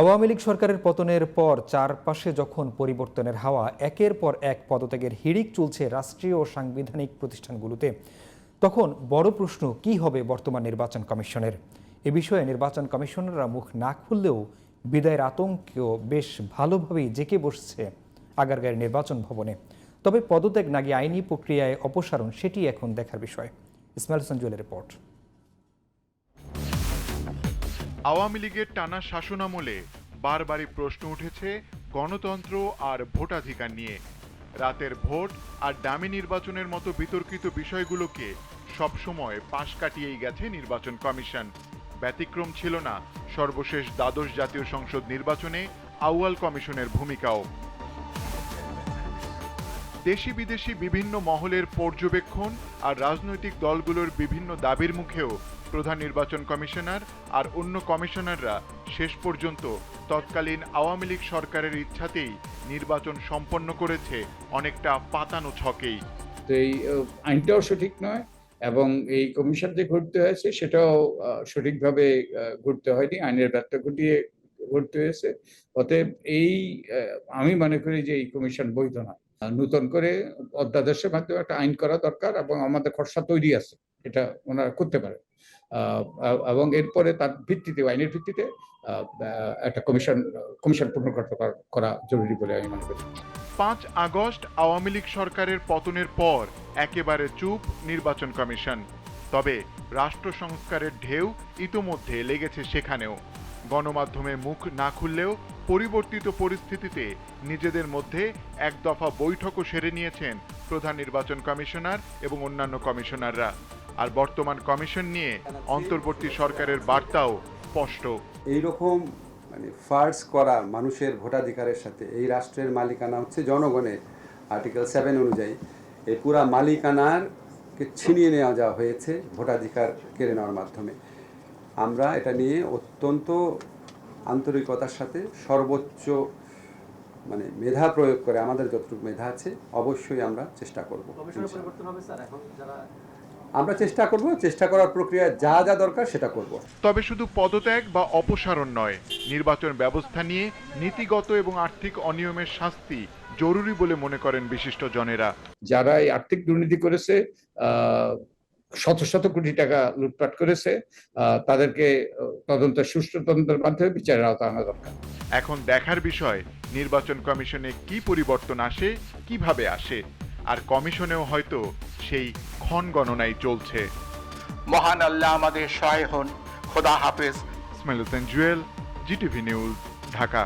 আওয়ামী লীগ সরকারের পতনের পর চারপাশে যখন পরিবর্তনের হাওয়া, একের পর এক পদত্যাগের হিড়িক চলছে রাষ্ট্রীয় ও সাংবিধানিক প্রতিষ্ঠানগুলোতে। তখন বড় প্রশ্ন, কি হবে বর্তমান নির্বাচন কমিশনের? এ বিষয়ে নির্বাচন কমিশনাররা মুখ না খুললেও বিদায়ের আতঙ্কেও বেশ ভালোভাবেই জেকে বসছে আগারগাঁয়ের নির্বাচন ভবনে। তবে পদত্যাগ নাকি আইনি প্রক্রিয়ায় অপসারণ, সেটি এখন দেখার বিষয়। ইসমাইল হোসেন জুয়েলের রিপোর্ট। আওয়ামী লীগের টানা শাসনামলে বারবারই প্রশ্ন উঠেছে গণতন্ত্র আর ভোটাধিকার নিয়ে। রাতের ভোট আর ডামি নির্বাচনের মতো বিতর্কিত বিষয়গুলোকে সবসময় পাশ কাটিয়েই গেছে নির্বাচন কমিশন। ব্যতিক্রম ছিল না সর্বশেষ দ্বাদশ জাতীয় সংসদ নির্বাচনে আউয়াল কমিশনের ভূমিকাও। দেশি বিদেশি বিভিন্ন মহলের পর্যবেক্ষণ আর রাজনৈতিক দলগুলোর বিভিন্ন দাবির মুখেও প্রধান নির্বাচন কমিশনার আর অন্য কমিশনাররা শেষ পর্যন্ত তৎকালীন আওয়ামী লীগ সরকারের ইচ্ছাতেই নির্বাচন সম্পন্ন করেছে অনেকটা পাতানো ছকেই। তো এই আইনটাও সঠিক নয় এবং এই কমিশন যে ঘুরতে হয়েছে সেটাও সঠিকভাবে ঘুরতে হয়নি আইনের ব্যর্থ ঘটিয়ে ঘুরতে হয়েছে। অতএব এই আমি মনে করি যে এই কমিশন বৈধ না আহ, নূতন করে অধ্যাদেশের মাধ্যমে একটা আইন করা দরকার এবং আমাদের খরচা তৈরি আছে, এটা ওনারা করতে পারে এবং এরপরে তার ভিত্তিতে, আইনের ভিত্তিতে একটা কমিশন কমিশন পুনর্গঠন করা জরুরি বলে আমি মনে করি। পাঁচ আগস্ট আওয়ামী লীগ সরকারের পতনের পর একেবারে চুপ নির্বাচন কমিশন। তবে রাষ্ট্র সংস্কারের ঢেউ ইতোমধ্যে লেগেছে সেখানেও। গণমাধ্যমে মুখ না খুললেও পরিবর্তিত পরিস্থিতিতে নিজেদের মধ্যে এক দফা বৈঠকও সেরে নিয়েছেন প্রধান নির্বাচন কমিশনার এবং অন্যান্য কমিশনাররা। আর বর্তমান কমিশন নিয়ে অন্তর্বর্তী সরকারের বার্তাও স্পষ্ট। এইরকম মানে ফার্স করা মানুষের ভোটাধিকারের সাথে এই রাষ্ট্রের মালিকানা হচ্ছে জনগণের আর্টিকেল সেভেন অনুযায়ী এই পুরা মালিকানারকে ছিনিয়ে নেওয়া যাওয়া হয়েছে ভোটাধিকার কেড়ে নেওয়ার মাধ্যমে। আমরা এটা নিয়ে অত্যন্ত আন্তরিকতার সাথে সর্বোচ্চ মানে মেধা প্রয়োগ করে আমাদের যতটুকু মেধা আছে অবশ্যই আমরা চেষ্টা করব কমিশনের পরিবর্তন হবে স্যার এখন যারা আমরা চেষ্টা করব চেষ্টা করার প্রক্রিয়া যা যা দরকার সেটা করব। তবে শুধু পদত্যাগ বা অপসারণ নয় নির্বাচন ব্যবস্থা নিয়ে নীতিগত এবং আর্থিক অনিয়মের শাস্তি জরুরি বলে মনে করেন বিশিষ্ট জনেরা। যারা এই আর্থিক দুর্নীতি করেছে আহ, শত শত কোটি টাকা লুটপাট করেছে তাদেরকে তদন্ত সুষ্ঠু তদন্তের মাধ্যমে বিচারের আওতা আনা দরকার। এখন দেখার বিষয় নির্বাচন কমিশনে কি পরিবর্তন আসে কীভাবে আসে? আর কমিশনেও হয়তো সেই ক্ষণ গণনাই চলছে। মহান আল্লাহ আমাদের সহায় হন। খোদা হাফেজ। Ismail Hossain Jewel GTV news Dhaka.